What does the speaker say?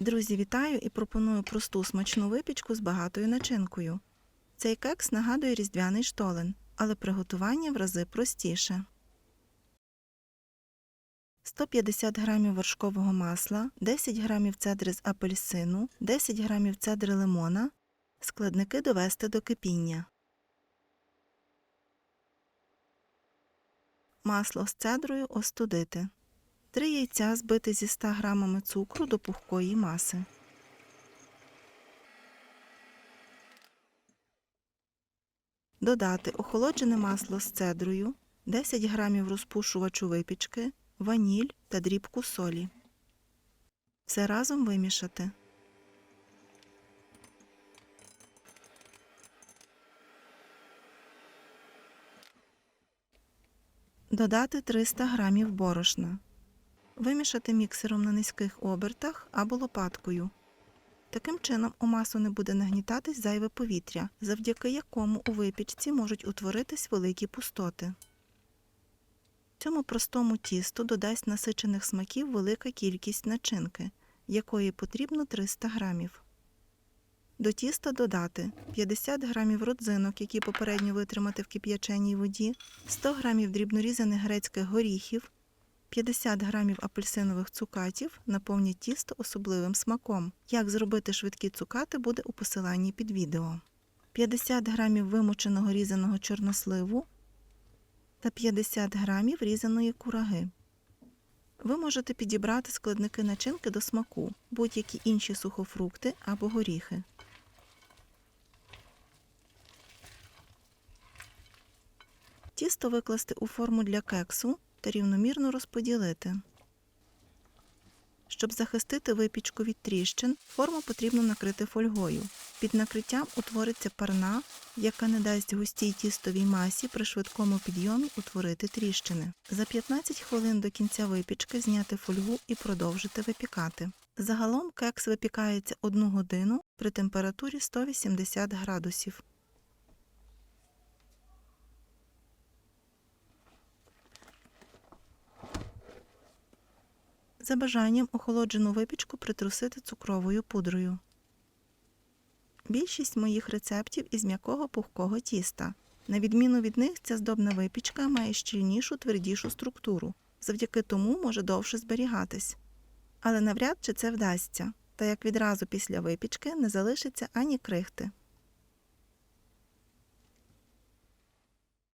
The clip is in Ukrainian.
Друзі, вітаю і пропоную просту смачну випічку з багатою начинкою. Цей кекс нагадує різдвяний штолен, але приготування в рази простіше. 150 г вершкового масла, 10 г цедри з апельсину, 10 г цедри лимона. Складники довести до кипіння. Масло з цедрою остудити. 3 яйця збити зі 100 г цукру до пухкої маси. Додати охолоджене масло з цедрою, 10 г розпушувачу випічки, ваніль та дрібку солі. Все разом вимішати. Додати 300 г борошна. Вимішати міксером на низьких обертах або лопаткою. Таким чином у масу не буде нагнітатись зайве повітря, завдяки якому у випічці можуть утворитись великі пустоти. Цьому простому тісту додасть насичених смаків велика кількість начинки, якої потрібно 300 грамів. До тіста додати 50 грамів родзинок, які попередньо витримати в кип'яченій воді, 100 грамів дрібнорізаних грецьких горіхів, 50 грамів апельсинових цукатів наповнять тісто особливим смаком. Як зробити швидкі цукати буде у посиланні під відео. 50 грамів вимоченого різаного чорносливу та 50 грамів різаної кураги. Ви можете підібрати складники начинки до смаку, будь-які інші сухофрукти або горіхи. Тісто викласти у форму для кексу та рівномірно розподілити. Щоб захистити випічку від тріщин, форму потрібно накрити фольгою. Під накриттям утвориться парна, яка не дасть густій тістовій масі при швидкому підйомі утворити тріщини. За 15 хвилин до кінця випічки зняти фольгу і продовжити випікати. Загалом кекс випікається 1 годину при температурі 180 градусів. За бажанням охолоджену випічку притрусити цукровою пудрою. Більшість моїх рецептів із м'якого пухкого тіста. На відміну від них, ця здобна випічка має щільнішу, твердішу структуру, завдяки тому може довше зберігатись. Але навряд чи це вдасться, та як відразу після випічки не залишиться ані крихти.